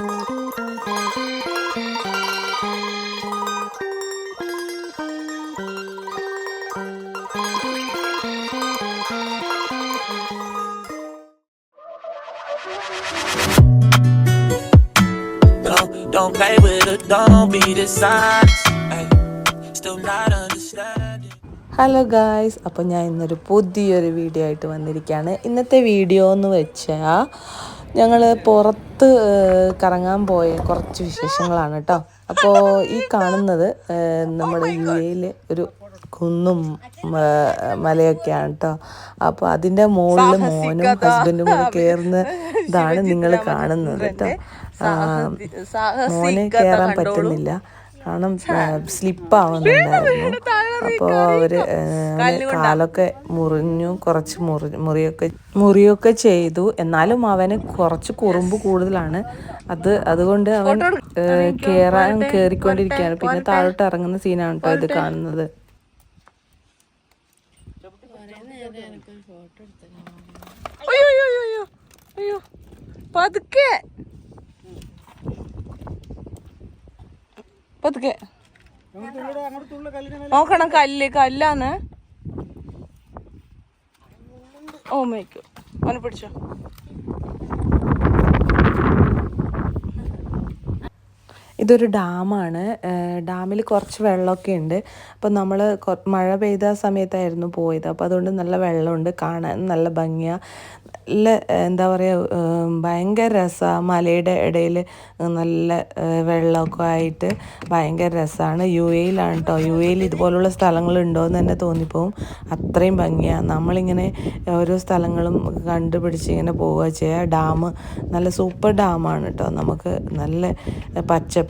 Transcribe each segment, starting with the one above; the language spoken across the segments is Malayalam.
Don't, don't play with her, don't be dishonest. Ay, still not understanding. Hello guys അപ്പോൾ ഞാൻ ഇന്നൊരു പുതിയൊരു വീഡിയോ ആയിട്ട് വന്നിരിക്കുകയാണ് ഇന്നത്തെ വീഡിയോ എന്ന് വെച്ചാൽ ഞങ്ങൾ പുറത്ത് കറങ്ങാൻ പോയ കുറച്ച് വിശേഷങ്ങളാണ് കേട്ടോ അപ്പോൾ ഈ കാണുന്നത് നമ്മുടെ യു എയിലെ ഒരു കുന്നും മലയൊക്കെയാണ് കേട്ടോ അപ്പോൾ അതിന്റെ മുകളിൽ മോനും ഹസ്ബൻഡും കൂടെ കയറുന്ന ഇതാണ് നിങ്ങൾ കാണുന്നത് കേട്ടോ മോനെ കയറാൻ പറ്റുന്നില്ല. കാരണം സ്ലിപ്പ് ആവുന്നുണ്ടായിരുന്നു അപ്പോൾ അവർ ഏഹ്, കാലൊക്കെ മുറിഞ്ഞു കുറച്ച് മുറി മുറിയൊക്കെ മുറിയൊക്കെ ചെയ്തു. എന്നാലും അവന് കുറച്ച് കുറുമ്പ് കൂടുതലാണ്. അത് അതുകൊണ്ട് അവൻ കയറാൻ കേറാൻ കേറിക്കൊണ്ടിരിക്കുകയാണ്. പിന്നെ താഴോട്ട് ഇറങ്ങുന്ന സീനാണ് കേട്ടോ ഇത് കാണുന്നത്. അയ്യോ അയ്യോ അയ്യോ അയ്യോ. പതുക്കെ. പതുക്കെ. നോക്കണം കല്ല് കല്ലാന്ന്. ഓ മേക്കു അവനെ പിടിച്ചോ. ഇതൊരു ഡാമാണ്. ഡാമിൽ കുറച്ച് വെള്ളമൊക്കെ ഉണ്ട്. അപ്പോൾ നമ്മൾ മഴ പെയ്ത സമയത്തായിരുന്നു പോയത്. അപ്പോൾ അതുകൊണ്ട് നല്ല വെള്ളമുണ്ട്. കാണാൻ നല്ല ഭംഗിയാണ് നല്ല എന്താ പറയുക ഭയങ്കര രസമാണ് മലയുടെ ഇടയിൽ നല്ല വെള്ളമൊക്കെ ആയിട്ട് ഭയങ്കര രസമാണ് യു എയിലാണ് കേട്ടോ യു എയിൽ ഇതുപോലുള്ള സ്ഥലങ്ങളുണ്ടോ എന്ന് തന്നെ തോന്നിപ്പോവും. അത്രയും ഭംഗിയാണ് നമ്മളിങ്ങനെ ഓരോ സ്ഥലങ്ങളും കണ്ടുപിടിച്ച് ഇങ്ങനെ പോവുക ചെയ്യുക ഡാം നല്ല സൂപ്പർ ഡാമാണ് കേട്ടോ നമുക്ക് നല്ല പച്ചപ്പും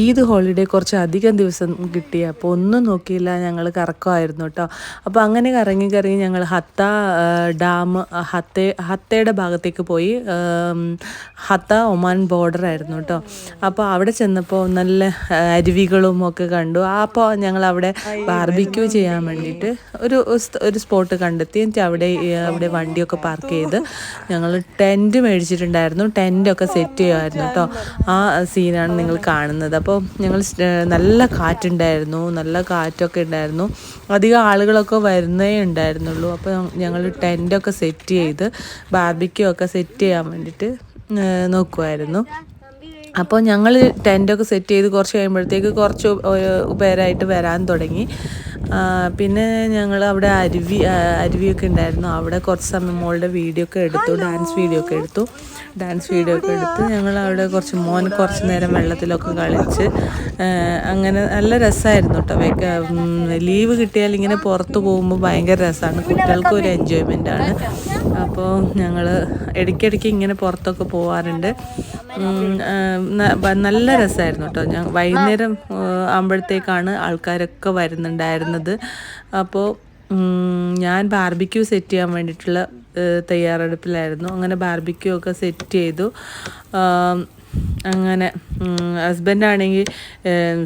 ഈദ് ഹോളിഡേ കുറച്ച് അധികം ദിവസം കിട്ടി. അപ്പോൾ ഒന്നും നോക്കിയില്ല ഞങ്ങൾ കറക്കമായിരുന്നു കേട്ടോ അപ്പോൾ അങ്ങനെ കറങ്ങി കറങ്ങി ഞങ്ങൾ ഹത്ത ഡാം ഹത്തേ ഹത്തയുടെ ഭാഗത്തേക്ക് പോയി. ഹത്ത ഒമാൻ ബോർഡർ ആയിരുന്നു കേട്ടോ അപ്പോൾ അവിടെ ചെന്നപ്പോൾ നല്ല അരുവികളും ഒക്കെ കണ്ടു. അപ്പോൾ ഞങ്ങൾ അവിടെ ബാർബിക്യൂ ചെയ്യാൻ വേണ്ടിയിട്ട് ഒരു ഒരു സ്പോട്ട് കണ്ടെത്തി. എന്നിട്ട് അവിടെ അവിടെ വണ്ടിയൊക്കെ പാർക്ക് ചെയ്ത് ഞങ്ങൾ ടെന്റ് മേടിച്ചിട്ടുണ്ടായിരുന്നു. ടെന്റൊക്കെ സെറ്റ് ചെയ്യുമായിരുന്നു കേട്ടോ ആ സീനാണ് നിങ്ങൾ കാണുന്നത്. അപ്പോൾ ഞങ്ങൾ നല്ല കാറ്റുണ്ടായിരുന്നു. നല്ല കാറ്റൊക്കെ ഉണ്ടായിരുന്നു. അധികം ആളുകളൊക്കെ വരുന്നേ ഉണ്ടായിരുന്നുള്ളൂ. അപ്പോൾ ഞങ്ങൾ ടെന്റൊക്കെ സെറ്റ് ചെയ്ത് ബാർബിക്യൂ ഒക്കെ സെറ്റ് ചെയ്യാൻ വേണ്ടിയിട്ട് നോക്കുമായിരുന്നു അപ്പോൾ ഞങ്ങൾ ടെന്റൊക്കെ സെറ്റ് ചെയ്ത് കുറച്ച് കഴിയുമ്പോഴത്തേക്ക് കുറച്ച് പേരായിട്ട് വരാൻ തുടങ്ങി. പിന്നെ ഞങ്ങൾ അവിടെ അരുവി അരുവിയൊക്കെ ഉണ്ടായിരുന്നു. അവിടെ കുറച്ച് സമയം മോളുടെ വീഡിയോ ഒക്കെ എടുത്തു. ഡാൻസ് വീഡിയോ ഒക്കെ എടുത്തു. ഡാൻസ് വീഡിയോ ഒക്കെ എടുത്ത് ഞങ്ങൾ അവിടെ കുറച്ച് മോൻ കുറച്ച് നേരം വെള്ളത്തിലൊക്കെ കളിച്ച് അങ്ങനെ നല്ല രസമായിരുന്നു കേട്ടോ ലീവ് കിട്ടിയാൽ ഇങ്ങനെ പുറത്ത് പോകുമ്പോൾ ഭയങ്കര രസമാണ് കുട്ടികൾക്ക് ഒരു എൻജോയ്മെന്റ് ആണ്. അപ്പോൾ ഞങ്ങൾ ഇടയ്ക്കിടയ്ക്ക് ഇങ്ങനെ പുറത്തൊക്കെ ബ- നല്ല രസമായിരുന്നു കേട്ടോ ഞാൻ വൈകുന്നേരം ആകുമ്പോഴത്തേക്കാണ് ആൾക്കാരൊക്കെ വരുന്നുണ്ടായിരുന്നത് അപ്പോൾ ഞാൻ ബാർബിക്യൂ സെറ്റ് ചെയ്യാൻ വേണ്ടിയിട്ടുള്ള തയ്യാറെടുപ്പിലായിരുന്നു. അങ്ങനെ ബാർബിക്യൂ ഒക്കെ സെറ്റ് ചെയ്തു. അങ്ങനെ ഹസ്ബൻഡാണെങ്കിൽ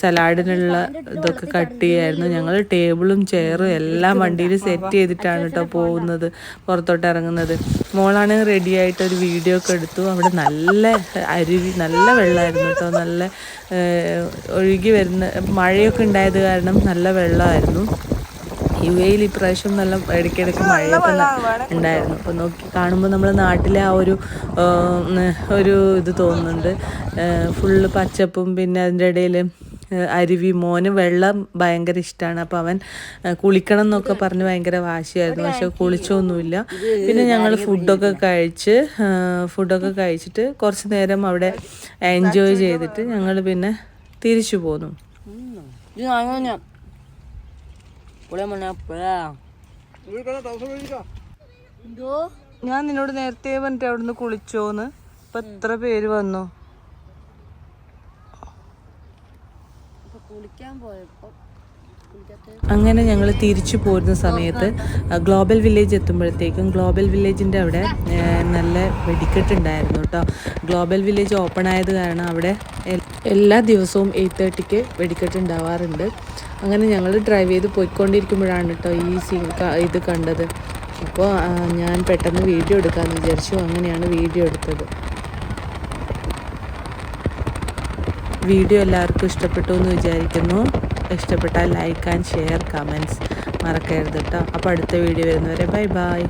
സലാഡിനുള്ള ഇതൊക്കെ കട്ട് ചെയ്യായിരുന്നു. ഞങ്ങൾ ടേബിളും ചെയറും എല്ലാം വണ്ടിയിൽ സെറ്റ് ചെയ്തിട്ടാണ് കേട്ടോ പോകുന്നത് പുറത്തോട്ട് ഇറങ്ങുന്നത്. മോളാണെങ്കിൽ റെഡി ആയിട്ട് ഒരു വീഡിയോ ഒക്കെ എടുത്തു. അവിടെ നല്ല അരുവി നല്ല വെള്ളമായിരുന്നു കേട്ടോ നല്ല ഒഴുകി വരുന്ന മഴയൊക്കെ ഉണ്ടായത് കാരണം നല്ല വെള്ളമായിരുന്നു യു എയിൽ ഇപ്രാവശ്യം നല്ല ഇടയ്ക്കിടയ്ക്ക് മഴയൊക്കെ ഉണ്ടായിരുന്നു. അപ്പോൾ നോക്കി കാണുമ്പോൾ നമ്മുടെ നാട്ടിലെ ആ ഒരു ഒരു ഇത് തോന്നുന്നുണ്ട്. ഫുള്ള് പച്ചപ്പും പിന്നെ അതിന്റെ ഇടയിൽ അരുവി മോന് വെള്ളം ഭയങ്കര ഇഷ്ടമാണ് അപ്പോൾ അവൻ കുളിക്കണം എന്നൊക്കെ പറഞ്ഞ് ഭയങ്കര വാശിയായിരുന്നു. പക്ഷെ കുളിച്ചൊന്നുമില്ല. പിന്നെ ഞങ്ങൾ ഫുഡൊക്കെ കഴിച്ച് ഫുഡൊക്കെ കഴിച്ചിട്ട് കുറച്ച് നേരം അവിടെ എൻജോയ് ചെയ്തിട്ട് ഞങ്ങൾ പിന്നെ തിരിച്ചു പോന്നു. എന്തോ? ഞാൻ നിന്നോട് നേരത്തെ പറഞ്ഞിട്ട് അവിടുന്ന് കുളിച്ചോന്ന്. ഇപ്പൊ എത്ര പേര് വന്നു? കുളിക്കാൻ പോയപ്പോ അങ്ങനെ ഞങ്ങൾ തിരിച്ചു പോരുന്ന സമയത്ത് ഗ്ലോബൽ വില്ലേജ് എത്തുമ്പോഴത്തേക്കും ഗ്ലോബൽ വില്ലേജിന്റെ അവിടെ നല്ല വെടിക്കെട്ടുണ്ടായിരുന്നു കേട്ടോ. ഗ്ലോബൽ വില്ലേജ് ഓപ്പൺ ആയത് കാരണം അവിടെ എല്ലാ ദിവസവും എയ്റ്റ് തേർട്ടിക്ക് വെടിക്കെട്ട് ഉണ്ടാവാറുണ്ട്. അങ്ങനെ ഞങ്ങൾ ഡ്രൈവ് ചെയ്ത് പോയിക്കൊണ്ടിരിക്കുമ്പോഴാണ് കേട്ടോ ഈ സീൻ ഇത് കണ്ടത്. അപ്പോൾ ഞാൻ പെട്ടെന്ന് വീഡിയോ എടുക്കാമെന്ന് വിചാരിച്ചു. അങ്ങനെയാണ് വീഡിയോ എടുത്തത്. വീഡിയോ എല്ലാവർക്കും ഇഷ്ടപ്പെട്ടു എന്ന് വിചാരിക്കുന്നു. ഇഷ്ടപ്പെട്ടാൽ ലൈക്ക് ആൻഡ് ഷെയർ കമന്റ്സ് മറക്കരുത് കേട്ടോ അപ്പോൾ അടുത്ത വീഡിയോ വരുന്നവരെ ബൈ ബൈ